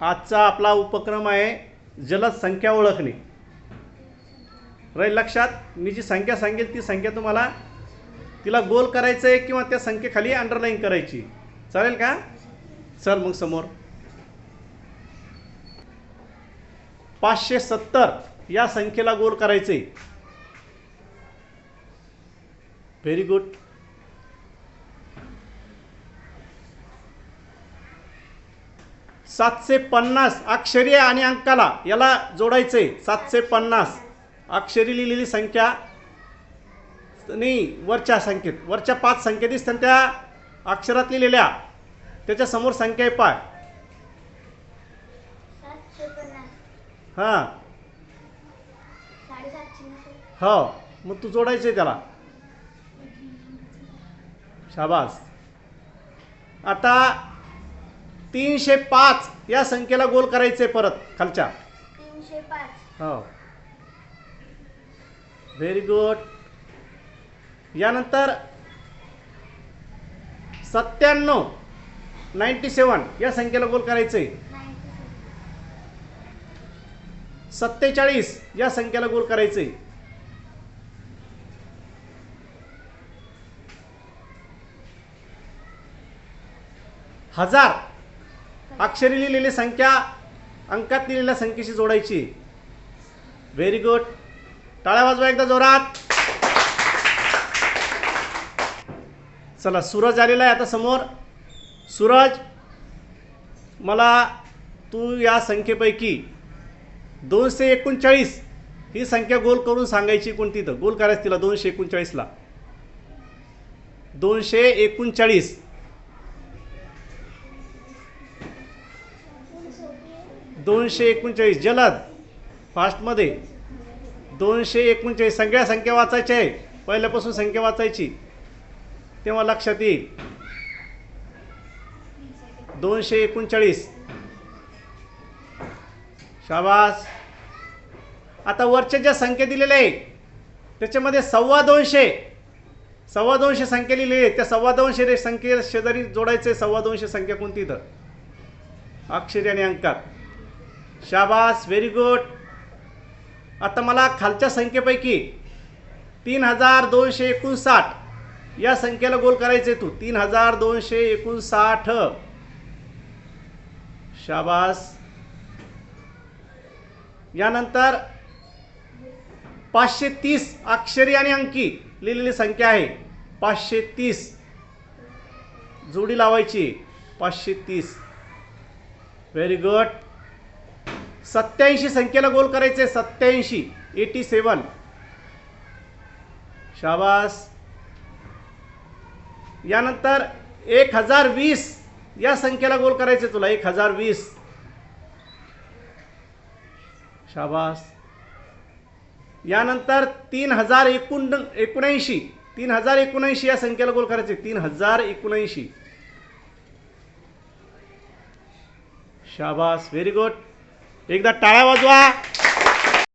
आजचा आपला उपक्रम आहे जलद संख्या ओळखणे. राहील लक्षात? मी जी संख्या सांगेल ती संख्या तुम्हाला तिला गोल करायचं आहे किंवा त्या संख्येखाली अंडरलाईन करायची. चालेल का? चल मग समोर. पाचशे सत्तर या संख्येला गोल करायचे व्हेरी गुड सातशे पन्नास अक्षरी आणि अंकाला याला जोडायचे. सातशे पन्नास. अक्षरी लिहिलेली संख्या नाही वरच्या संख्येत. वरच्या पाच संख्या दिसतात त्या अक्षरात लिहिलेल्या. त्याच्यासमोर संख्या आहे पाय. हां. हो. मग तू जोडायचं आहे त्याला. शाबास. आता तीनशे पाच या संख्येला गोल करायचे परत खालच्या. हो. व्हेरी गुड यानंतर सत्त्याण्णव नाईन्टी सेवन या संख्येला गोल करायचे. सत्तेचाळीस या संख्येला गोल करायचे. हजार अक्षरी लिहिलेली संख्या अंकात लिहिलेल्या संख्येशी जोडायची. व्हेरी गुड टाळ्या वाजवा एकदा जोरात. चला सूरज आलेला आहे आता समोर. सूरज मला तू या संख्येपैकी दोनशे एकोणचाळीस ही संख्या गोल करून सांगायची कोणती तर? गोल करायचं तिला दोनशे एकोणचाळीसला. दोनशे एकोणचाळीस. दोनशे एकोणचाळीस जलद. फास्टमध्ये दोनशे एकोणचाळीस सगळ्या संख्या वाचायच्या आहे. पहिल्यापासून संख्या वाचायची. तेव्हा लक्षात येईल. दोनशे एकोणचाळीस. शाबास. आता वरच्या ज्या संख्या दिलेल्या आहे त्याच्यामध्ये सव्वा दोनशे. सव्वा दोनशे संख्या लिहिली आहे त्या सव्वा दोनशे रे संख्ये शेजारी जोडायचे सव्वा दोनशे संख्या कोणती तर अक्षरी आणि अंकात. शाबास व्हेरी गुड आता मला खालच्या संख्येपैकी तीन हजार दोनशे एकोणसाठ या संख्येला गोल करायचे तू. तीन हजार दोनशे एकोणसाठ. शाबास. यानंतर पाचशे तीस अक्षरी आणि अंकी लिहिलेली संख्या आहे. पाचशे तीस. जोडी लावायची. पाचशे तीस. व्हेरी गुड सत्याऐंशी संख्येला गोल करायचे सत्याऐंशी. Eighty seven. शाबास. यानंतर एक हजार वीस. या संख्येला गोल करायचे तुला एक हजार वीस. शाबास. यानंतर तीन हजार एकूण एकोणऐंशी. तीन हजार एकोणऐंशी या संख्येला गोल करायचे तीन हजार एकोणऐंशी. शाबास. व्हेरी गुड एकदा टाळ्या वाजवा.